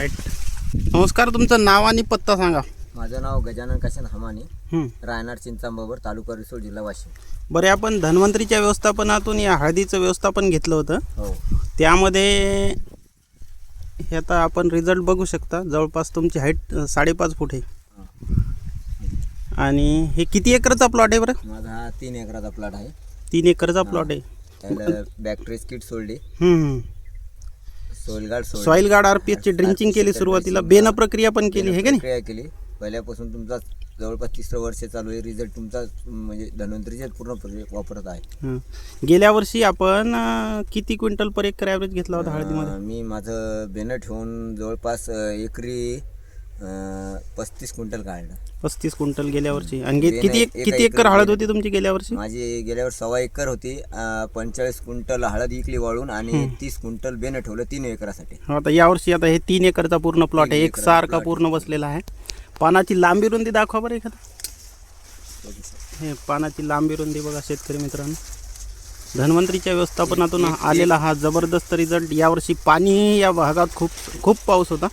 Right नमस्कार तुमचं नाव आणि पत्ता सांगा. माझं नाव गजानन काशन हमानी. रायनाड चिंचांबाबर तालुका रिसोड जिल्हा वाशिम. बरं आपण धन्वंतरीच्या व्यवस्थापनातून या हळदीचं व्यवस्थापन घेतलं होतं. हो. त्यामध्ये हे आता आपण रिझल्ट बघू शकता. जवळपास तुमची हाईट साडेपाच फूट आहे. आणि हे किती एकरचा प्लॉट आहे बरं? माझा हा तीन एकराचा प्लॉट आहे. तीन एकरचा प्लॉट आहे. त्याला बॅक्टेरियस किट सोडली. गार्ड सोडली सॉईल गार्ड आर पी एचची ड्रिंचिंग केली सुरुवातीला. बेन प्रक्रिया पण केली हे का नाही? प्रक्रिया केली. पहिल्यापासून तुमचा जवळपास तिसरं वर्ष चालू आहे. रिझल्ट तुमचा म्हणजे धन्वंतरीचे पूर्ण वापरत आहे. हं. गेल्या वर्षी आपण अ, किती क्विंटल पर एकर ॲव्हरेज घेतला होता हळदीमध्ये? अं, मी माझं बेनं ठेवून जवळपास अं, एकरी पस्तीस क्विंटल काढलं. पस्तीस क्विंटल गेल्या वर्षी आणि गे- किती एका किती एकर हळद. होती तुमची गेल्या वर्षी माझी गेल्यावर सव्वा एकर होती. अं, पंचेचाळीस क्विंटल हळद इकली वाळून आणि तीस क्विंटल बेनं ठेवलं तीन एकरासाठी. आता यावर्षी आता हे तीन एकरचा पूर्ण प्लॉट आहे. एक सारखा पूर्ण बसलेला आहे. पानाची लांबी रुंदी दाखवा बरं एखादा. हे पानाची लांबी रुंदी बघा शेतकरी मित्रांनो. धन्वंतरीच्या व्यवस्थापनातून आलेला हा जबरदस्त रिझल्ट यावर्षी पाणी या भागात खूप खूप पाऊस होता.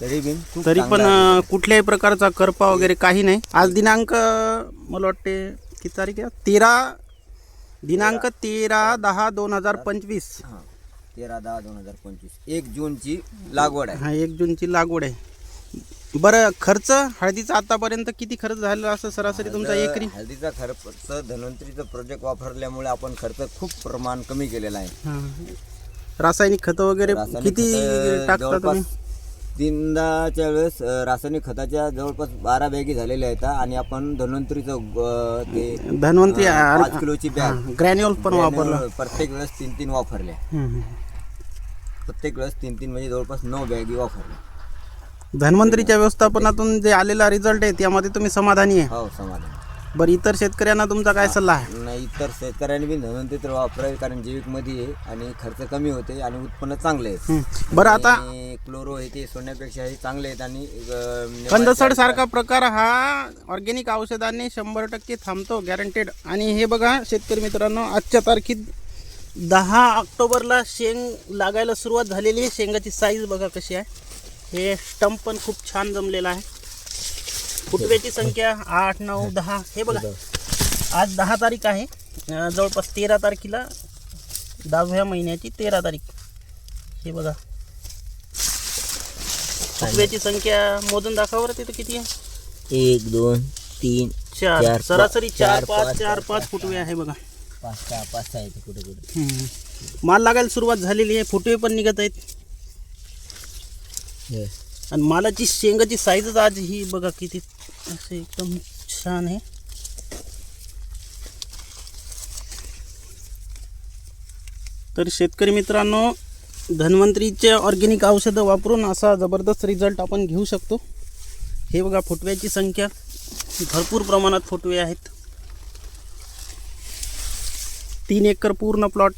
तरी बिन खूप तरी पण चांगला अं, कुठल्याही प्रकारचा करपा वगैरे काही नाही. आज दिनांक अं, मला वाटते किती तारीख आहे? तेरा दिनांक तेरा. दहा दोन हजार पंचवीस. हा तेरा दहा दोन हजार पंचवीस. एक जूनची लागवड आहे. हा एक जूनची लागवड आहे. बरं खर्च हळदीचा आतापर्यंत किती खर्च झाला असं सरासरी तुमचा हळद- एकरी? हळदीचा खर्च धन्वंतरीचं प्रोजेक्ट वापरल्यामुळे आपण खर्च खूप प्रमाण कमी केलेला आहे. हा. रासायनिक खतं वगैरे रासायनिक किती खतं टाकता जवळपास तुम्ही तीनदाच्या वेळेस रासायनिक खताच्या जवळपास बारा बॅगी झालेल्या आहेत आणि आपण धन्वंतरीचं ते धन्वंतरी पाच किलोची बॅग. ग्रॅन्युअल पण वापरलं. प्रत्येक वेळेस तीन तीन वापरल्या. प्रत्येक वेळेस तीन तीन म्हणजे जवळपास नऊ बॅगी वापरल्या. धन्वंतरीच्या व्यवस्थापनातून जे आलेला रिझल्ट आहे त्यामध्ये तुम्ही समाधानी आहे? हो समाधान. बरं इतर शेतकऱ्यांना तुमचा काय सल्ला आहे? नाही इतर शेतकऱ्यांनी बी धन्वंतरी तर वापरावे कारण जैविकमध्ये आहे आणि खर्च कमी होते आणि उत्पन्न चांगले आहे. बरं आता आणि क्लोरो हे ते सोडण्यापेक्षा हे चांगले आहेत आणि अं, कंदसड सारखा प्रकार हा ऑर्गॅनिक औषधाने शंभर टक्के थांबतो गॅरंटेड आणि हे बघा शेतकरी मित्रांनो आजच्या तारखेत दहा ऑक्टोबरला शेंग लागायला सुरुवात झालेली आहे. शेंगाची साईज बघा कशी आहे. हे स्टंप पण खूप छान जमलेला आहे. फुटव्याची संख्या आठ नऊ दहा. हे बघा. आज दहा तारीख आहे. जवळपास तेरा तारखेला दहाव्या महिन्याची तेरा तारीख. हे बघा. फुटव्याची संख्या मोजून दाखवा तिथं किती आहे. एक दोन तीन चार. चार, सरासरी चार चार, पाच चार चार, पाच फुटवे आहे बघा. पाच सहा पाच सहा येते कुठे कुठे. माल लागायला सुरुवात झालेली आहे. फुटवे पण निघत आहेत. आणि मालाची शेंगाची साईजच आज ही बघा किती असं एकदम छान आहे. तर शेतकरी मित्रांनो धन्वंतरीचे ऑर्गेनिक औषधं वापरून असा जबरदस्त रिझल्ट आपण घेऊ शकतो. हे बघा फुटव्याची संख्या. भरपूर प्रमाणात फुटवे आहेत. तीन एकर पूर्ण प्लॉट